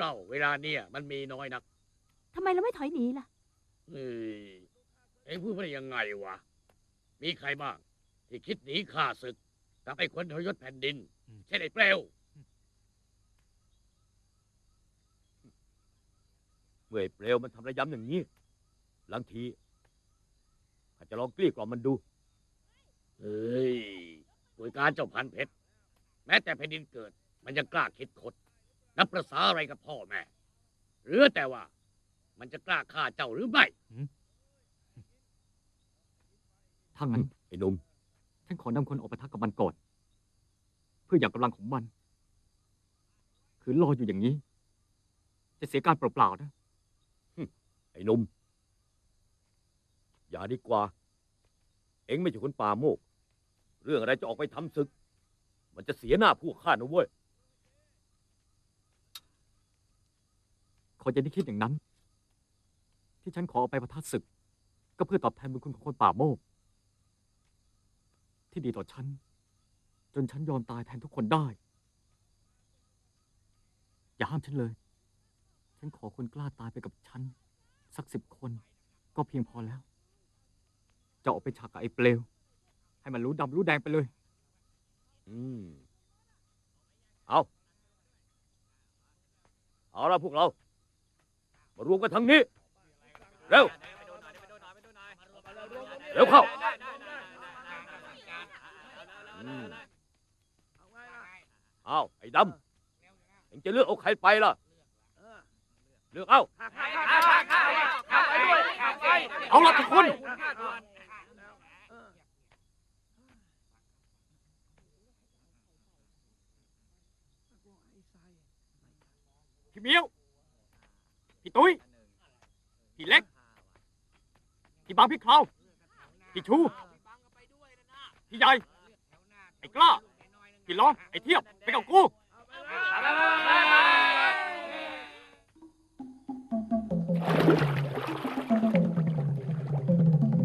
เราเวลาเนี่ยมันมีน้อยนักทำไมเราไม่ถอยหนีล่ะ เอ้ยเอ็งพูดมาได้ยังไงวะ มีใครบ้าง ที่คิดหนีข้าศึกกับไอ้คนทรยศแผ่นดินเช่นไอ้เปลวเมื่อไอ้เปลวมันทำระยำอย่างนี้บางทีข้าจะลองกลี้กล่อมมันดูเฮ้ยโดยการเจ้าพันเพชรแม้แต่แผ่นดินเกิด มันยังกล้าคิดคด นับประษาอะไรกับพ่อแม่เหรือแต่ว่า มันจะกล้าฆ่าเจ้าหรือไม่ ถ้างั้นไอ้หนุ่มฉันขอนำคนออกไปทักกับมันก่อน เพื่ออย่างกำลังของมัน คือรออยู่อย่างนี้ จะเสียการเปล่าๆนะ ไอ้หนุ่มอย่าดีกว่า เอ็งไม่ใช่คนป่าโมก เรื่องอะไรจะออกไปทำศึก มันจะเสียหน้าพวกข้านะเว้ย ขออย่าได้คิดอย่างนั้น ที่ฉันขอเอาไปประทัดศึก ก็เพื่อตอบแทนบุญคุณของคนป่าโมก ที่ดีต่อฉัน จนฉันยอมตายแทนทุกคนได้ อย่าห้ามฉันเลย ฉันขอคนกล้าตายไปกับฉัน สักสิบคนก็เพียงพอแล้ว จะออกไปฉากกับไอ้เปลว ให้มันรู้ดำรู้แดงไปเลย อืม เอา เอาละพวกเรา มารวมกันทางนี้ เร็ว เร็วเข้าอืมเอาไอ้ดำเองจะเลือกเอาใครไปล่ะ เลือกเอา เอาละทุกคน พี่เมียว พี่ตุ้ย พี่เล็ก พี่บางพี่คราวพี่ชู พี่ใหญ่ ไอ้กล้า พี่ร้อง ไอ้เทียบ ไปกับกู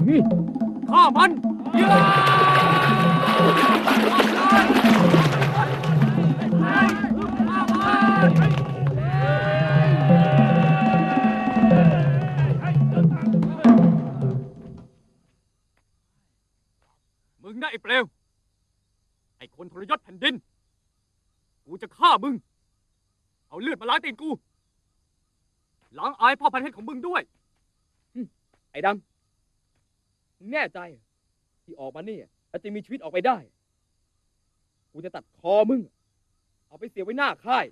นี่ฆ่ามัน มึงนะไอ้เปลว ไอ้คนทรยศแผ่นดิน กูจะฆ่ามึง เอาเลือดมาล้างตีนกู ล้างอายพ่อพันธุ์เพชรของมึงด้วย ไอ้ดำมึงแน่ใจเหรอที่ออกมาเนี่ยแล้วจะมีชีวิตออกไปได้ กูจะตัดคอมึง เอาไปเสียไว้หน้าค่าย